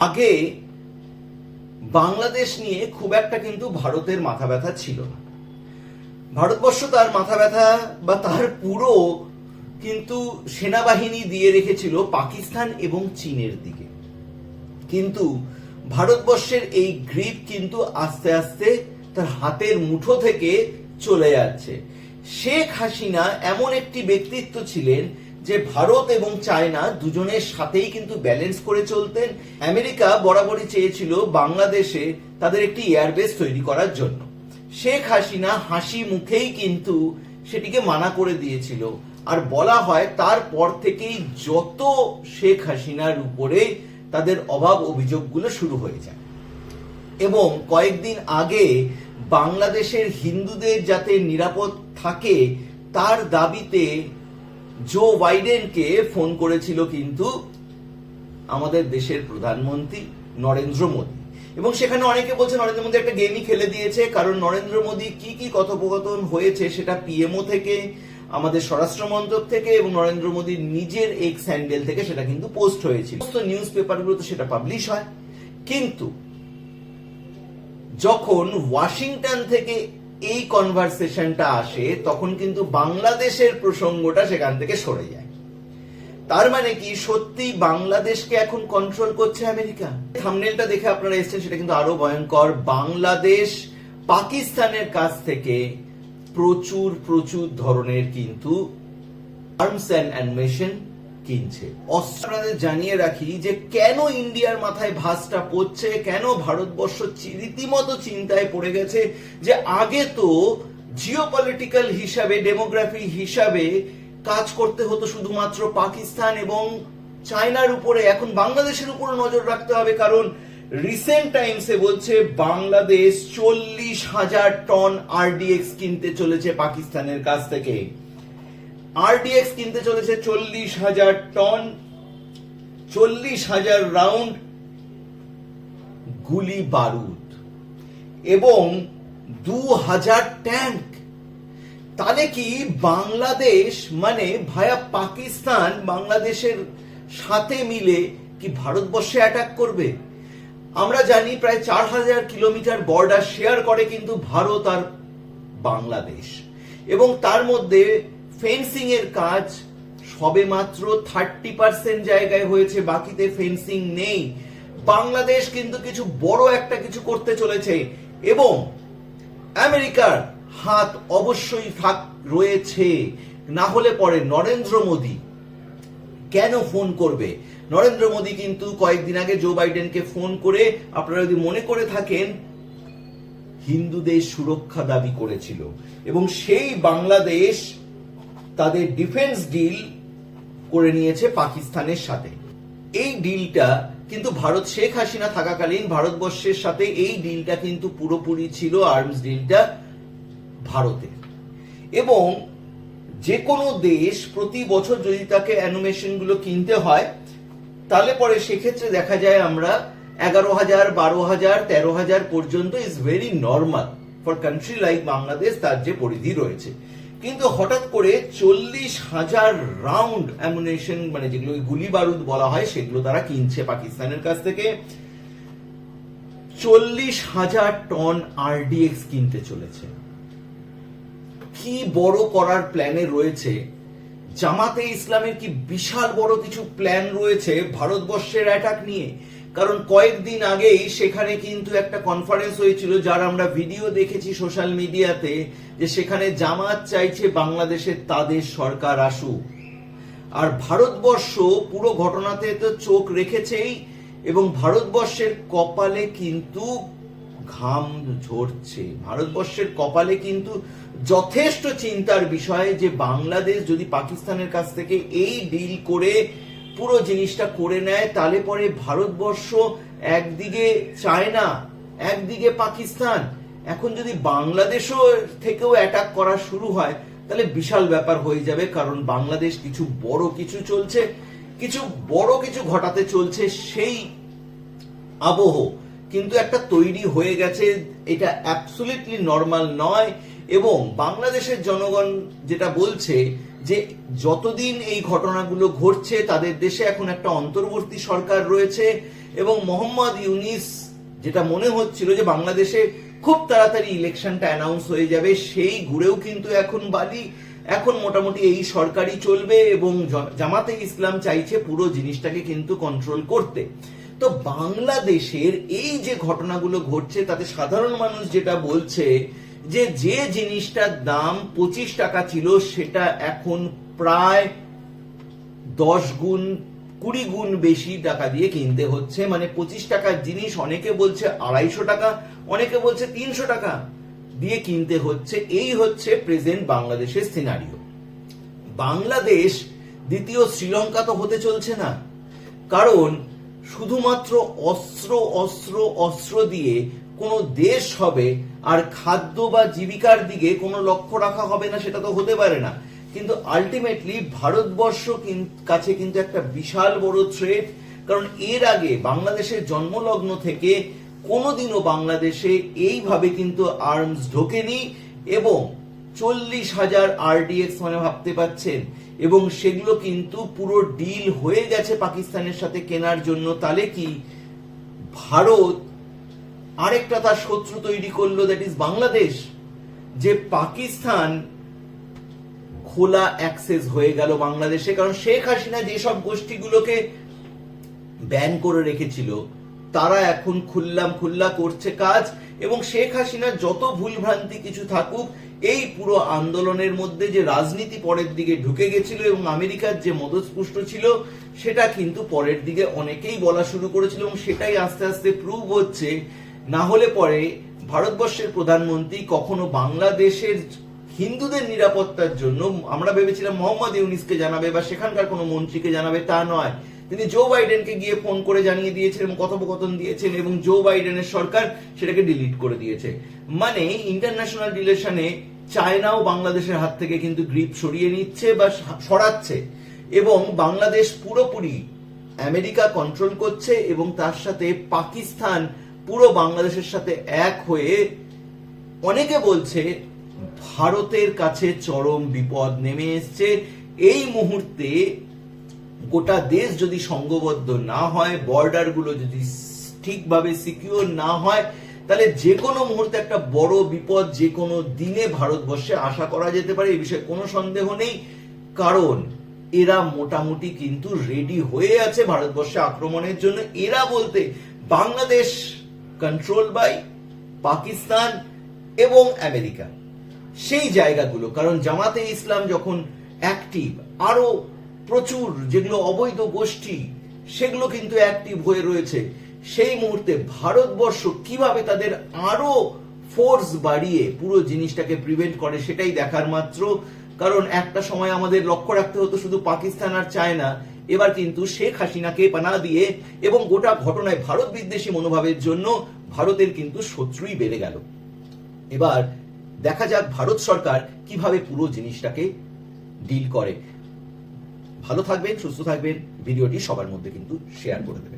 আগে বাংলাদেশ নিয়ে খুব একটা কিন্তু ভারতের মাথা ব্যথা ছিল না। ভারতবর্ষ তার মাথা ব্যথা বা তার পুরো কিন্তু সেনাবাহিনী দিয়ে রেখেছিল পাকিস্তান এবং চীনের দিকে। কিন্তু ভারতবর্ষের এই গ্রিপ কিন্তু আস্তে আস্তে তার হাতের মুঠো থেকে চলে যাচ্ছে। শেখ হাসিনা এমন একটি ব্যক্তিত্ব ছিলেন যে ভারত এবং চায়না দুজনের সাথেই কিন্তু ব্যালেন্স করে চলতেন, আমেরিকা বরাবরই চেয়েছিল বাংলাদেশে তাদের একটি এয়ারবেস তৈরি করার জন্য। শেখ হাসিনা হাসি মুখেই কিন্তু সেটিকে মানা করে দিয়েছিল। আর বলা হয় তারপর থেকেই যত শেখ হাসিনার উপরে তাদের অভাব অভিযোগগুলো শুরু হয়ে যায়। এবং কয়েকদিন আগে বাংলাদেশের হিন্দুদের যাতে নিরাপদ থাকে, তার দাবিতে জো বাইডেনকে ফোন করেছিল কিন্তু আমাদের দেশের প্রধানমন্ত্রী নরেন্দ্র মোদী। এবং সেখানে অনেকে বলছে, নরেন্দ্র মোদী একটা গেমই খেলে দিয়েছে, কারণ নরেন্দ্র মোদী কি কি কথোপকথন হয়েছে সেটা পিএমও থেকে, আমাদের স্বরাষ্ট্র মন্ত্রক থেকে এবং নরেন্দ্র মোদীর নিজের এক্স হ্যান্ডেল থেকে সেটা কিন্তু পোস্ট হয়েছিল। সমস্ত নিউজ পেপারগুলোতে সেটা পাবলিশ হয়। কিন্তু যখন ওয়াশিংটন থেকে এই কনভারসেশনটা আসে, তখন কিন্তু বাংলাদেশের প্রসঙ্গটা সেখান থেকে সরে যায়। তার মানে কি, সত্যি বাংলাদেশকে এখন কন্ট্রোল করছে আমেরিকা? থামনেলটা দেখে আপনারা এসেছেন, সেটা কিন্তু আরও ভয়ঙ্কর। বাংলাদেশ পাকিস্তানের কাছ থেকে প্রচুর প্রচুর ধরনের কিন্তু আর্মস অ্যান্ড অ্যানিমেশন কিনছে। অস্ত্র আপনাদের জানিয়ে রাখি যে কেন ইন্ডিয়ার মাথায় ভাসটা পড়ছে, কেন ভারতবর্ষ রীতিমতো চিন্তায় পড়ে গেছে যে আগে তো জিওপলিটিক্যাল হিসাবে ডেমোগ্রাফি হিসাবে কাজ করতে হতো শুধুমাত্র পাকিস্তান এবং চায়নার উপরে। এখন বাংলাদেশের উপর নজর রাখতে হবে, কারণ রিসেন্ট টাইমসে বলছে বাংলাদেশ চল্লিশ হাজার টন আরডিএক্স কিনতে চলেছে পাকিস্তানের কাছ থেকে। আরডিএক্স কিনতে চলেছে চল্লিশ হাজার টন, চল্লিশ হাজার রাউন্ড গুলি বারুদ এবং দু হাজার ট্যাঙ্ক। তাহলে কি বাংলাদেশ মানে ভায়া পাকিস্তান বাংলাদেশের সাথে মিলে কি ভারতবর্ষে অ্যাটাক করবে? আমরা জানি প্রায় চার হাজার কিলোমিটার বর্ডার শেয়ার করে কিন্তু ভারত আর বাংলাদেশ। এবং তার মধ্যে ফেন্সিং এর কাজ সবে মাত্র থার্টি পার্সেন্ট জায়গায় হয়েছে, বাকিতে ফেন্সিং নেই। বাংলাদেশ কিন্তু কিছু বড় একটা কিছু করতে চলেছে এবং আমেরিকার হাত অবশ্যই ফাঁক রয়েছে। না হলে পরে নরেন্দ্র মোদী কেন ফোন করবে? নরেন্দ্র মোদী কিন্তু কয়েকদিন আগে জো বাইডেনকে ফোন করে, আপনারা যদি মনে করে থাকেন, হিন্দুদের সুরক্ষা দাবি করেছিল। এবং সেই বাংলাদেশ তাদের ডিফেন্স ডিল করে নিয়েছে পাকিস্তানের সাথে। এই ডিলটা কিন্তু ভারত শেখ হাসিনা থাকাকালীন ভারতবর্ষের সাথে এই ডিলটা কিন্তু পুরোপুরি ছিল আর্মস ডিলটা ভারতের এবং যে কোনো দেশ প্রতি বছর যদি তাকে অ্যানিমেশনগুলো কিনতে হয়, তাহলে পরে সেক্ষেত্রে দেখা যায় আমরা এগারো হাজার, বারো হাজার, তেরো হাজার পর্যন্ত is very normal for country like Bangladesh তার যে পরিধি রয়েছে। কিন্তু হঠাৎ করে চল্লিশ হাজার রাউন্ড অ্যামুনেশন মানে যেগুলো গুলি বারুদ বলা হয়, সেগুলো তারা কিনছে পাকিস্তানের কাছ থেকে। চল্লিশ হাজার টন আরডিএক্স কিনতে চলেছে। কি বড় করার প্ল্যানে রয়েছে? জামাতে ইসলামের কি বিশাল বড় কিছু প্ল্যান রয়েছে ভারতবর্ষের অ্যাটাক নিয়ে? কারণ কয়েকদিন আগেই সেখানে কিন্তু একটা কনফারেন্স হয়েছিল, যার আমরা ভিডিও দেখেছি সোশ্যাল মিডিয়াতে যে সেখানে জামাত চাইছে বাংলাদেশের তাদের সরকার আসুক। আর ভারতবর্ষ পুরো ঘটনাতে তো চোখ রেখেছেই, এবং ভারতবর্ষের কপালে কিন্তু ঘাম ঝরছে। ভারতবর্ষের কপালে কিন্তু যথেষ্ট চিন্তার বিষয় যে বাংলাদেশ যদি পাকিস্তানের কাছ থেকে এই ডিল করে পুরো জিনিসটা করে নেয়, তাহলে পরে ভারতবর্ষ একদিকে চায়না, একদিকে পাকিস্তান। এখন যদি বাংলাদেশও থেকেও অ্যাটাক করা শুরু হয়, তাহলে বিশাল ব্যাপার হয়ে যাবে, কারণ বাংলাদেশ কিছু বড় কিছু চলছে, কিছু বড় কিছু ঘটাতে চলছে সেই আবহ। কিন্তু একটা তৈরি হয়ে গেছে, এটা অ্যাবসলিটলি নর্মাল নয়, এবং বাংলাদেশের জনগণ যেটা বলছে যে যতদিন এই ঘটনাগুলো ঘটছে, তাদের দেশে এখন একটা অন্তর্বর্তী সরকার রয়েছে এবং মোহাম্মদ ইউনিস যেটা মনে হচ্ছিল যে বাংলাদেশে খুব তাড়াতাড়ি ইলেকশনটা অ্যানাউন্স হয়ে যাবে, সেই ঘুরেও কিন্তু এখন বালি। এখন মোটামুটি এই সরকারই চলবে এবং জামাতে ইসলাম চাইছে পুরো জিনিসটাকে কিন্তু কন্ট্রোল করতে। তো বাংলাদেশের এই যে ঘটনাগুলো ঘটছে, তাতে সাধারণ মানুষ যেটা বলছে যে যে জিনিসটার দাম পঁচিশ টাকা ছিল, সেটা এখন প্রায় দশ গুণ, কুড়ি গুণ বেশি টাকা দিয়ে কিনতে হচ্ছে। মানে পঁচিশ টাকার জিনিস অনেকে বলছে আড়াইশো টাকা, অনেকে বলছে তিনশো টাকা দিয়ে কিনতে হচ্ছে। এই হচ্ছে প্রেজেন্ট বাংলাদেশের সিনারিও বাংলাদেশ দ্বিতীয় শ্রীলঙ্কা তো হতে চলছে না। কারণ শুধুমাত্র অস্ত্র অস্ত্র অস্ত্র দিয়ে কোনো দেশ হবে আর খাদ্য বা জীবিকার দিকে কোনো লক্ষ্য রাখা হবে না, সেটা তো হতে পারে না। কিন্তু আলটিমেটলি ভারতবর্ষ কাছে কিন্তু একটা বিশাল বড় থ্রেট কারণ এর আগে বাংলাদেশের জন্মলগ্ন থেকে কোনোদিনও বাংলাদেশে এইভাবে কিন্তু আর্মস ঢোকেনি এবং চল্লিশ হাজার আরডিএক্স মানে ভাবতে পাচ্ছেন, এবং সেগুলো কিন্তু পুরো ডিল হয়ে গেছে পাকিস্তানের সাথে কেনার জন্য। তাহলে কি ভারত আরেকটা তার শত্রু তৈরি করল দ্যাট ইজ বাংলাদেশ, যে পাকিস্তান খোলা অ্যাক্সেস হয়ে গেল বাংলাদেশে। কারণ শেখ হাসিনা যেসব গোষ্ঠীগুলোকে ব্যান করে রেখেছিল, তারা এখন খুল্লাম খুল্লা করছে কাজ, এবং শেখ হাসিনার যত ভুলভ্রান্তি কিছু থাকুক, এই পুরো আন্দোলনের মধ্যে যে রাজনীতি পরের দিকে ঢুকে গেছিল এবং আমেরিকার যে মদতপুষ্ট ছিল, সেটা কিন্তু পরের দিকে অনেকেই বলা শুরু করেছিল, এবং সেটাই আস্তে আস্তে প্রুভ হচ্ছে না হলে পরে ভারতবর্ষের প্রধানমন্ত্রী কখনো বাংলাদেশের হিন্দুদের নিরাপত্তার জন্য, আমরা ভেবেছিলাম মোহাম্মদ ইউনিসকে জানাবে বা সেখানকার কোনো মন্ত্রীকে জানাবে, তা নয়। তিনি জো বাইডেনকে গিয়ে ফোন করে জানিয়ে দিয়েছেন এবং কথোপকথন দিয়েছেন এবং জো বাইডেনের সরকার সেটাকে ডিলিট করে দিয়েছে। মানে ইন্টারন্যাশনাল রিলেশনে চায়নাও বাংলাদেশের হাত থেকে কিন্তু গ্রিপ সরিয়ে নিচ্ছে বা সরাচ্ছে এবং বাংলাদেশ পুরোপুরি আমেরিকা কন্ট্রোল করছে এবং তার সাথে পাকিস্তান পুরো বাংলাদেশের সাথে এক হয়ে অনেকে বলছে ভারতের কাছে চরম বিপদ নেমে এসছে। এই মুহূর্তে গোটা দেশ যদি সংঘবদ্ধ না হয় বর্ডারগুলো যদি ঠিকভাবে সিকিউর না হয়, তাহলে যে কোনো মুহূর্তে একটা বড় বিপদ যে কোনো দিনে ভারতবর্ষে আশা করা যেতে পারে এই বিষয়ে কোনো সন্দেহ নেই। কারণ এরা মোটামুটি কিন্তু রেডি হয়ে আছে ভারতবর্ষে আক্রমণের জন্য। এরা বলতে বাংলাদেশ কন্ট্রোল বাই পাকিস্তান এবং আমেরিকা সেই জায়গাগুলো, কারণ জামাতে ইসলাম যখন অ্যাক্টিভ আরও প্রচুর যেগুলো অবৈধ গোষ্ঠী, সেগুলো কিন্তু অ্যাক্টিভ হয়ে রয়েছে। সেই মুহূর্তে ভারতবর্ষ কীভাবে তাদের আরও ফোর্স বাড়িয়ে পুরো জিনিসটাকে প্রিভেন্ট করে, সেটাই দেখার মাত্র। কারণ একটা সময় আমাদের লক্ষ্য রাখতে হতো শুধু পাকিস্তান আর চায়না। এবার কিন্তু শেখ হাসিনাকে পানা দিয়ে এবং গোটা ঘটনায় ভারত বিদ্বেষী মনোভাবের জন্য ভারতের কিন্তু শত্রুই বেড়ে গেল। এবার দেখা যাক ভারত সরকার কীভাবে পুরো জিনিসটাকে ডিল করে। ভালো থাকবেন, সুস্থ থাকবেন, ভিডিওটি সবার মধ্যে কিন্তু শেয়ার করে দেবেন।